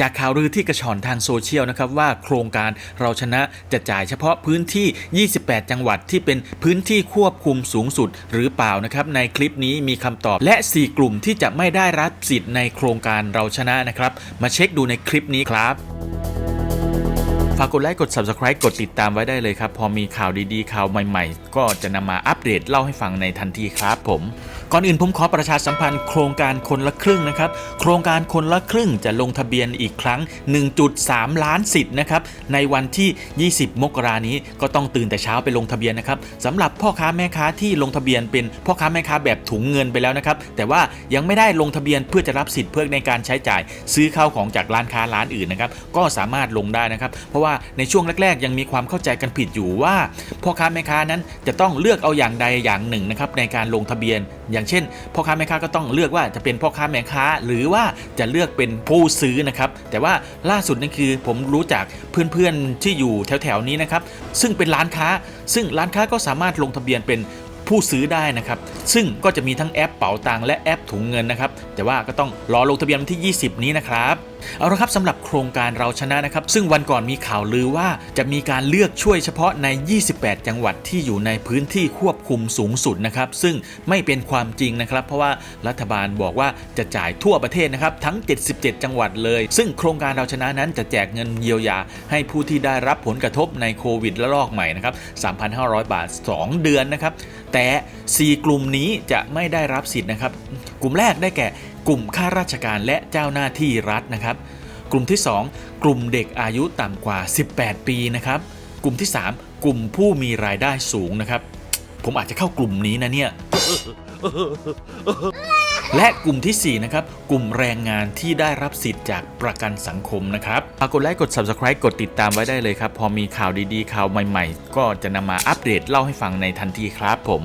จากข่าวลือที่กระชอนทางโซเชียลนะครับว่าโครงการเราชนะจะจ่ายเฉพาะพื้นที่ 28 จังหวัดที่เป็นพื้นที่ควบคุมสูงสุดหรือเปล่านะครับในคลิปนี้มีคำตอบและ 4 กลุ่มที่จะไม่ได้รับสิทธิ์ในโครงการเราชนะนะครับ มาเช็คดูในคลิปนี้ครับฝากกดไลค์กด Subscribe กดติดตามไว้ได้เลยครับ พอมีข่าวดีๆ ข่าวใหม่ๆ ก็จะนำมาอัปเดตเล่าให้ฟังในทันทีครับผม ก่อนอื่นผมขอประชาสัมพันธ์โครงการคนละครึ่งนะครับ โครงการคนละครึ่งจะลงทะเบียนอีกครั้ง 1.3 ล้านสิทธิ์นะครับ ในวันที่ 20 มกรานี้ก็ต้องตื่นแต่เช้าไปลงทะเบียนนะครับสำหรับพ่อค้าแม่ค้าที่ลงทะเบียนเป็นพ่อค้าแม่ค้าแบบถุงเงินไปแล้วนะครับ แต่ว่ายังไม่ได้ลงทะเบียนเพื่อจะรับสิทธิ์เพื่อในการใช้จ่าย ซื้อข้าวของจากร้านค้าร้านอื่นนะครับก็สามารถลงได้นะครับ เพราะว่าในช่วงแรก ๆ ยังมีความเข้าใจกันผิดอยู่ว่าพ่อค้าแม่ค้านั้นจะต้องเลือกเอาอย่างใดอย่างหนึ่งนะครับในการลงทะเบียนอย่างเช่นพ่อค้าแม่ค้าก็ต้องเลือกว่าจะเป็นพ่อค้าแม่ค้า หรือว่าจะเลือกเป็นผู้ซื้อนะครับ แต่ว่าล่าสุดนั่นคือผมรู้จากเพื่อนๆที่อยู่แถวๆนี้นะครับ ซึ่งเป็นร้านค้า ซึ่งร้านค้าก็สามารถลงทะเบียนเป็นผู้ซื้อได้นะครับ ซึ่งก็จะมีทั้งแอปเป๋าตังค์และแอปถุงเงินนะครับ แต่ว่าก็ต้องรอลงทะเบียนวันที่ 20 นี้นะครับ เอาละครับสำหรับโครงการเราชนะนะครับ ซึ่งวันก่อนมีข่าวลือว่าจะมีการเลือกช่วยเฉพาะใน 28 จังหวัดที่อยู่ในพื้นที่ควบคุมสูงสุดนะครับ ซึ่งไม่เป็นความจริงนะครับ เพราะว่ารัฐบาลบอกว่าจะจ่ายทั่วประเทศนะครับ ทั้ง 77 จังหวัดเลย ซึ่งโครงการเราชนะนั้นจะแจกเงินเยียวยา ให้ผู้ที่ได้รับผลกระทบในโควิดระลอกใหม่นะครับ 3,500 บาท 2 เดือนนะครับแต่ 4 กลุ่มนี้จะไม่ได้รับสิทธิ์นะครับ กลุ่มแรกได้แก่ กลุ่มข้าราชการและเจ้าหน้าที่รัฐนะครับ กลุ่มที่ 2 กลุ่มเด็กอายุต่ำกว่า 18 ปีนะครับ กลุ่มที่ 3 กลุ่มผู้มีรายได้สูงนะครับ ผมอาจจะเข้ากลุ่มนี้นะเนี่ยและกลุ่มทีสี่ 4 นะครับ กลุ่มแรงงานที่ได้รับสิทธิ์จากประกันสังคมนะครับฝากกดไลค์กด Subscribe กดติดตามไว้ได้เลยครับ พอมีข่าวดีๆ ข่าวใหม่ ๆ ก็จะนำมาอัปเดตเล่าให้ฟังในทันทีครับผม